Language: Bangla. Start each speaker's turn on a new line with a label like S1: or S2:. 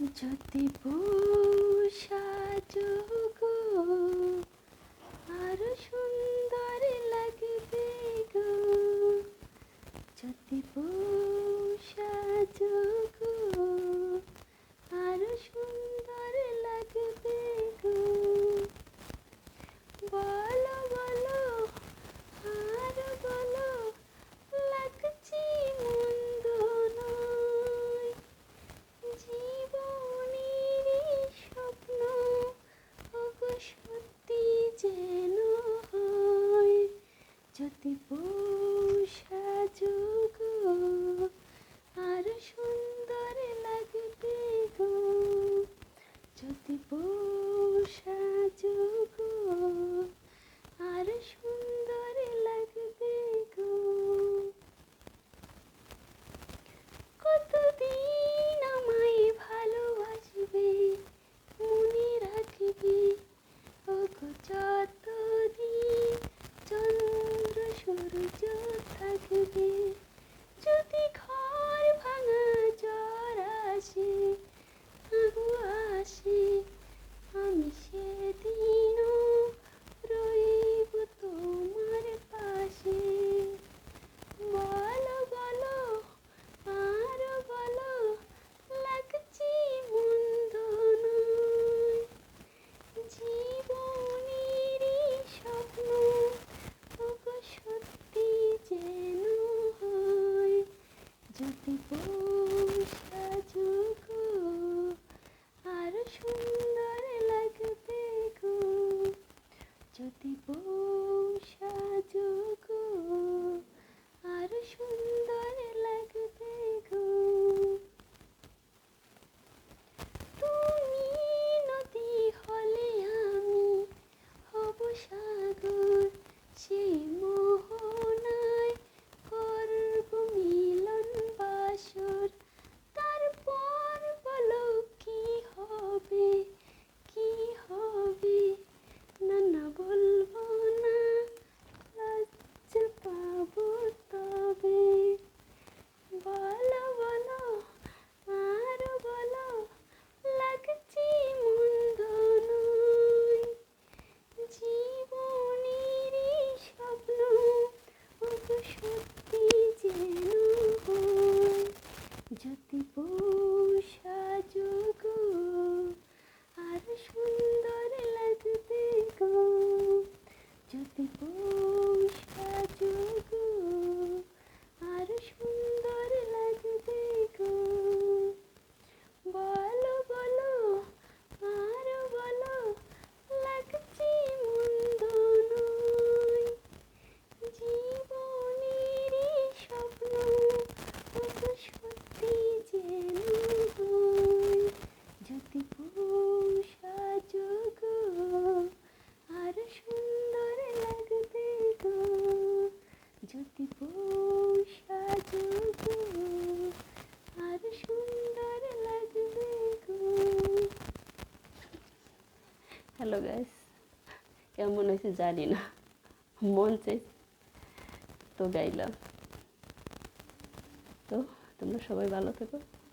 S1: যদি সাজু গো আরও সুন্দর লাগবে গো। যদি বউ যেন হয় যদি Thank you. সাগর সেই মোহনায় করব মিলন বাসর। তারপর বলো, কি হবে কি হবে? না না বলব না, লজ্জা পাবো তবে। বল হ্যালো গাইস কেমন হয়েছে জানি না। মন চাই তো গাইলাম। তো তোমরা সবাই ভালো থেকো।